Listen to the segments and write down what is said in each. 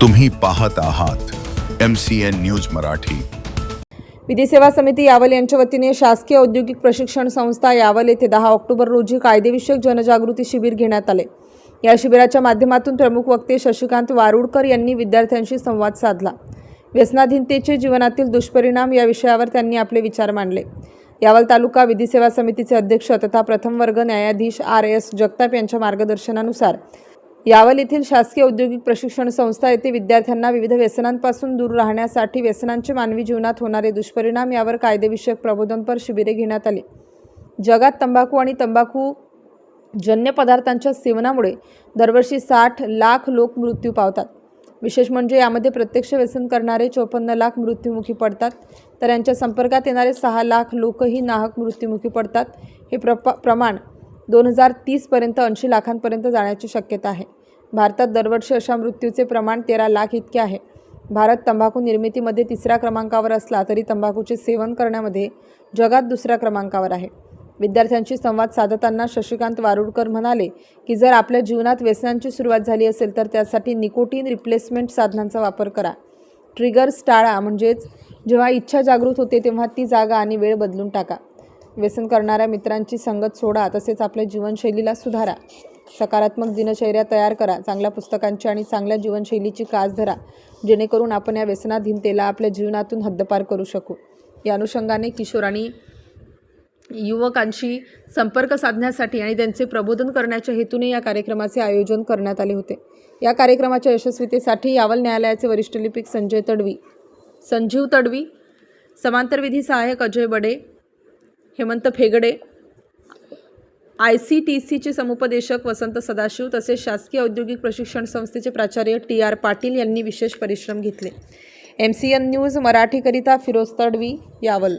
तुम्ही पाहत आहात M C N news Marathi. विधी सेवा समिती यावल यांच्या वतीने शासकीय औद्योगिक प्रशिक्षण संस्था यावल येथे दहा ऑक्टोबर रोजी कायदेविषयक जनजागृती शिबिर घेण्यात आले. या शिबिराच्या माध्यमातून प्रमुख वक्ते शशिकांत वारुडकर यांनी विद्यार्थ्यांशी संवाद साधला. व्यसनाधीनतेचे जीवनातील दुष्परिणाम या विषयावर त्यांनी आपले विचार मांडले. यावल तालुका विधी सेवा समितीचे अध्यक्ष तथा प्रथम वर्ग न्यायाधीश आर एस जगताप यांच्या मार्गदर्शनानुसार यावल येथील शासकीय औद्योगिक प्रशिक्षण संस्था येथे विद्यार्थ्यांना विविध व्यसनांपासून दूर राहण्यासाठी व्यसनांचे मानवी जीवनात होणारे दुष्परिणाम यावर कायदेविषयक प्रबोधनपर शिबिरे घेण्यात आली. जगात तंबाखू आणि तंबाखू जन्य पदार्थांच्या सेवनामुळे दरवर्षी साठ लाख लोक मृत्यू पावतात. विशेष म्हणजे यामध्ये प्रत्यक्ष व्यसन करणारे चोपन्न लाख मृत्युमुखी पडतात. तर यांच्या संपर्कात येणारे सहा लाख लोकही नाहक मृत्युमुखी पडतात. हे प्रप प्रमाण दोन हजार तीसपर्यंत ऐंशी लाखांपर्यंत जाण्याची शक्यता आहे. भारतात दरवर्षी अशा मृत्यूचे प्रमाण तेरा लाख इतके आहे. भारत तंबाखू निर्मितीमध्ये तिसऱ्या क्रमांकावर असला तरी तंबाखूचे सेवन करण्यामध्ये जगात दुसऱ्या क्रमांकावर आहे. विद्यार्थ्यांशी संवाद साधताना शशिकांत वारुडकर म्हणाले की जर आपल्या जीवनात व्यसनांची सुरुवात झाली असेल तर त्यासाठी निकोटीन रिप्लेसमेंट साधनांचा वापर करा. ट्रिगर्स टाळा म्हणजेच जेव्हा इच्छा जागृत होते तेव्हा ती जागा आणि वेळ बदलून टाका. व्यसन करणाऱ्या मित्रांची संगत सोडा तसेच आपल्या जीवनशैलीला सुधारा. सकारात्मक दिनचर्या तयार करा चांगल्या पुस्तकांची आणि चांगल्या जीवनशैलीची कास धरा. जेणेकरून आपण या व्यसनाधीनतेला आपल्या जीवनातून हद्दपार करू शकू. या अनुषंगाने किशोर आणि युवकांशी संपर्क साधण्यासाठी आणि त्यांचे प्रबोधन करण्याच्या हेतूने या कार्यक्रमाचे आयोजन करण्यात आले होते. या कार्यक्रमाच्या यशस्वीतेसाठी यावल न्यायालयाचे वरिष्ठ लिपिक संजय तडवी संजीव तडवी समांतर विधी सहाय्यक Ajay Bade Hemant Phegade I C T सीचे समुपदेशक वसंत सदाशिव तसेच शासकीय औद्योगिक प्रशिक्षण संस्थेचे प्राचार्य टी आर पाटील यांनी विशेष परिश्रम घेतले. एम सी एन न्यूज मराठीकरिता फिरोज तडवी यावल.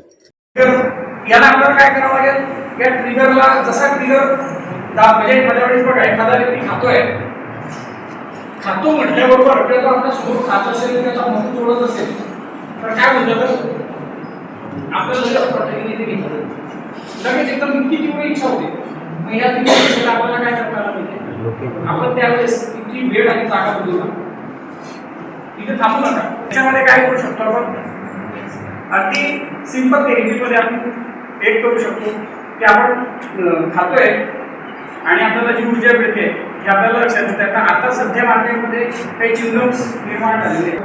याला आपल्याला काय करावं लागेल? या ट्रिगरला जसा ट्रिगर म्हणजे वेळेस बघा एखादा व्यक्ती खातोय. खातो म्हटल्याबरोबर आपल्याला आपल्यासमोर खात असेल त्याचा मुख तोडत असेल. तर काय म्हणतात? आपल्याला लगेच वाटतं की घेतलं लगेच एकदम इच्छा होते. मग या इच्छेला आपल्याला काय करता आलं पाहिजे आपण त्यावेळेस इतकी वेळ आणि जागा बदलू नका इथे थांबू नका. त्याच्यामध्ये काय करू शकतो आपण? अगदी सिंपल टेक्निकमध्ये आपण एक करू शकतो की आपण खातोय आणि आपल्याला जी ऊर्जा मिळते हे आपल्याला लक्षात येतं. आता आता सध्या मार्केटमध्ये काही चिंगम्स निर्माण झालेले आहेत.